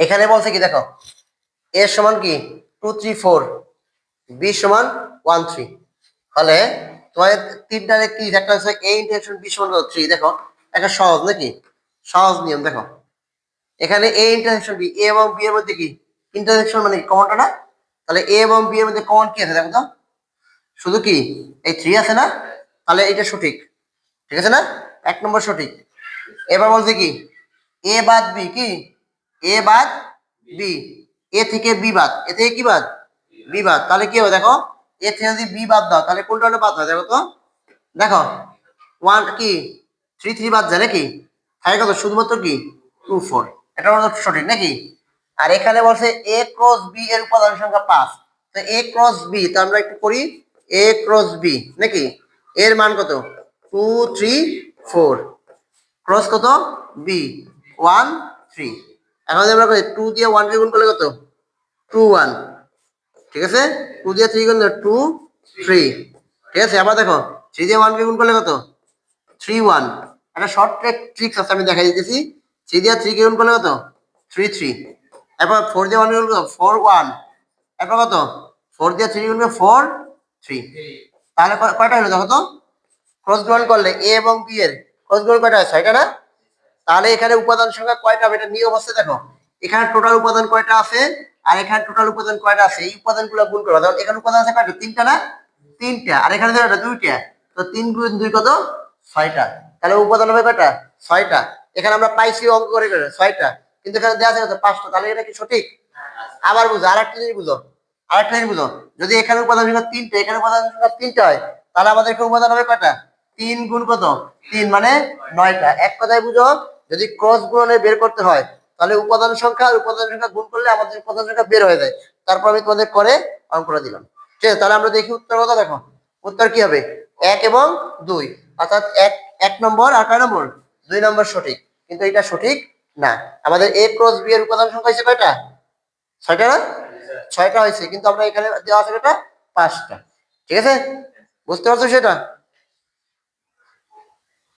এখানে বলছে কি, দেখো, এ সমান কি? টু থ্রি ফোর বি সমান ওয়ান থ্রি ফলে তোমার তিনটারে কি, একটা হচ্ছে এ ইন্টারসেকশন বি সমান থ্রি দেখো, একটা সহজ নাকি? সহজ নিয়ম, দেখো। এখানে এ ইন্টারসেকশন বি এ এবং বি এর মধ্যে কি? ইন্টারসেকশন মানে কমনটা না? তাহলে এ এবং বি এর মধ্যে কমন কি আছে, দেখো তো? শুধু কি? এই থ্রি আছে না? তাহলে এটা সঠিক। ঠিক আছে না? এক নম্বর সঠিক। এবার বলছে কি? এ বাদ বি কি? এ বাদ বি। এ থেকে বি বাদ। এ থেকে কি বাদ? বি বাদ। তাহলে কি হবে দেখো? এ থেকে যদি বি বাদ দাও, তাহলে কোনটা বাদ হয়? দেখো তো। দেখো ওয়ান কি? থ্রি থ্রি বাদ যায় নাকি? থাকে কত? শুধুমাত্র কি? টু ফোর এটা হলো সঠিক নাকি? আর এখানে বলছে এ ক্রস বি এর উপাদান সংখ্যা পাঁচ। তো এ ক্রস বি তো আমরা একটু করি এ ক্রস বি নাকি? এর মান কত? টু থ্রি ফোর ক্রস কত? বি ওয়ান থ্রি এখন আমরা টু দিয়ে ওয়ান ওয়ানকে গুণ করলে কত? টু ওয়ান ঠিক আছে? টু দিয়ে থ্রি গুণ টু থ্রি ঠিক আছে? আবার দেখো থ্রি দিয়ে ওয়ানকে গুণ করলে কত? থ্রি ওয়ান একটা শর্ট ট্রেক ট্রিক্স আছে, আমি দেখাই দিতেছি। থ্রি দিয়ে থ্রি কে গুণ করলে কত? থ্রি থ্রি এরপর ফোর দিয়ে ওয়ান গুণ করলে ফোর ওয়ান এরপর কত? ফোর দিয়ে থ্রি গুণ ফোর থ্রি তাহলে কয়টা হলো দেখো তো? ক্রস গ্রহণ করলে এ এবং বি এর। ক্রস গ্রহণ কয়টা হয়? ছয়টা না? তাহলে এখানে উপাদান সংখ্যা কয়টা হবে? এটা নিয়ম আছে দেখো। এখানে টোটাল উপাদান কয়টা আছে? আর এখানে টোটাল উপাদান কয়টা আছে? এই উপাদানগুলো গুণ করো। দেখো, এখানে উপাদান আছে কয়টা? তিনটা না? তিনটা। আর এখানে দেখো দুইটা। তো তিন গুণ দুই কত? ছয়টা। তাহলে উপাদান হবে কয়টা? ছয়টা। এখানে আমরা পাইছি অঙ্ক করে করে, ছয়টা। কিন্তু এখানে দেওয়া আছে পাঁচটা। তাহলে এটা কি সঠিক? আবার বুঝো আর একটা জিনিস বুঝো। আর একটা জিনিস বুঝো। যদি এখানে উপাদান সংখ্যা তিনটা, এখানে উপাদান সংখ্যা তিনটা হয়, তাহলে আমাদের এখানে উপাদান হবে কয়টা? তিন গুণ কত? তিন মানে নয়টা। এক কথায় বুঝো যদি ক্রস গুণনে বের করতে হয়, তাহলে উপাদান সংখ্যা আর উপাদান সংখ্যা গুণ করলে আমাদের উপাদান সংখ্যা বের হয়ে যায়। তারপর আমি তোমাদের করে অঙ্ক করে দিলাম। ঠিক আছে, তাহলে আমরা দেখি উত্তর কথা দেখো? উত্তর কি হবে? এক এবং দুই। অর্থাৎ এক এক নম্বর আর কয় নম্বর? দুই নম্বর সঠিক। কিন্তু এটা সঠিক না। আমাদের এ ক্রস বি এর উপাদান সংখ্যা হিসেবে কয়টা? ছয়টা না? ছয়টা হয়েছে। কিন্তু আমরা এখানে দেওয়া আছে কয়টা? পাঁচটা। ঠিক আছে? বুঝতে পারছ সেটা?